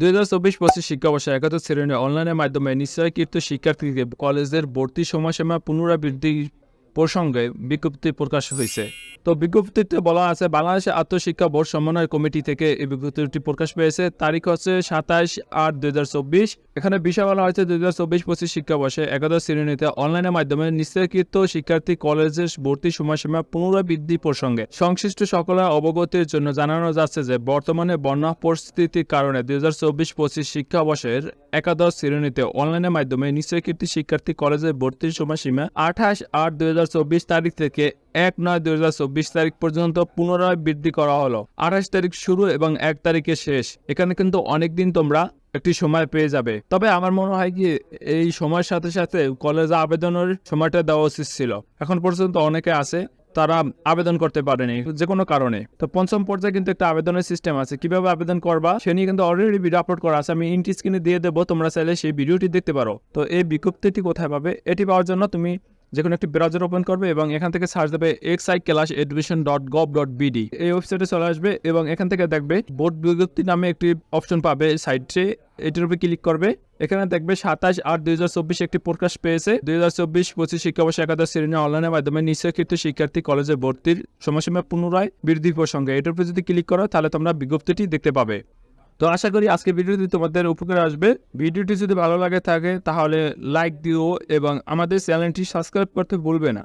দুই হাজার চব্বিশ পঁচিশ শিক্ষাবর্ষে একাদশ শ্রেণি অনলাইনের মাধ্যমে নিশ্চয়কৃত শিক্ষার্থীকে কলেজের ভর্তি সময়সীমা পুনরাবৃত্তি প্রসঙ্গে বিজ্ঞপ্তি প্রকাশ হয়েছে। তো বিজ্ঞপ্তিতে বলা আছে বাংলাদেশে আত্মশিক্ষা বোর্ড সমন্বয় কমিটি থেকে এই বিজ্ঞপ্তিটি প্রকাশ পেয়েছে। তারিখ হচ্ছে সাতাশ আট দুই হাজার চব্বিশ। এখানে বিষয় বলা হয়েছে, দুই হাজার চব্বিশ পঁচিশ শিক্ষাবর্ষে একাদশ শ্রেণীতে অনলাইনের মাধ্যমে নিশ্চয়কৃত শিক্ষার্থী কলেজের ভর্তি সময়সীমা পুনরাবৃদ্ধি প্রসঙ্গে সংশ্লিষ্ট সকলের অবগতির জন্য জানানো যাচ্ছে যে, বর্তমানে বন্যা পরিস্থিতির কারণে দুই হাজার চব্বিশ পঁচিশ শিক্ষাবর্ষের একাদশ শ্রেণীতে অনলাইনের মাধ্যমে নিশ্চয়কৃত শিক্ষার্থী কলেজে ভর্তির সময়সীমা আঠাশ আট দুই হাজার চব্বিশ তারিখ থেকে এক নয় দুই হাজার চব্বিশ তারিখ পর্যন্ত পুনরায় বৃদ্ধি করা হলো। আঠাশ তারিখ শুরু এবং এক তারিখে শেষ। এখানে কিন্তু অনেকদিন তোমরা একটি সময় পেয়ে যাবে। তবে আমার মনে হয় কি, এই সময়ের সাথে সাথে কলেজে আবেদনের সময়টা দেওয়া উচিত ছিল। এখন পর্যন্ত অনেকে আছে, তারা আবেদন করতে পারেনি যে কোনো কারণে। তো পঞ্চম পর্যায়ে কিন্তু একটা আবেদনের সিস্টেম আছে। কীভাবে আবেদন করবা, সে নিয়ে কিন্তু অলরেডি ভিডিও আপলোড করা আছে। আমি ইন্টি স্ক্রিনে দিয়ে দেবো, তোমরা চাইলে সেই ভিডিওটি দেখতে পারো। তো এই বিজ্ঞপ্তিটি কোথায় পাবে, এটি পাওয়ার জন্য তুমি যে কোনো একটি ব্রাউজার ওপেন করবে এবং এখান থেকে সার্চ দেবে X I class education dot gov dot BD এই ওয়েবসাইটে চলে আসবে এবং এখান থেকে দেখবে বোর্ড বিজ্ঞপ্তি নামে একটি অপশন পাবে সাইটে এটির উপরে ক্লিক করবে। এখানে দেখবে সাতাশ আট দুই হাজার চব্বিশ একটি প্রকাশ পেয়েছে। দুই হাজার চব্বিশ পঁচিশ শিক্ষাবর্ষ একাদশ শ্রেণি অনলাইনের মাধ্যমে নিশ্চয়কৃত শিক্ষার্থী কলেজে ভর্তির সময়সীমা পুনরায় বৃদ্ধি প্রসঙ্গে। এটার উপরে যদি ক্লিক করো, তাহলে তোমরা বিজ্ঞপ্তিটি দেখতে পাবে। তো আশা করি আজকে ভিডিওটি তোমাদের উপকারে আসবে। ভিডিওটি যদি ভালো লাগে থাকে, তাহলে লাইক দিও এবং আমাদের চ্যানেলটি সাবস্ক্রাইব করতে ভুলবে না।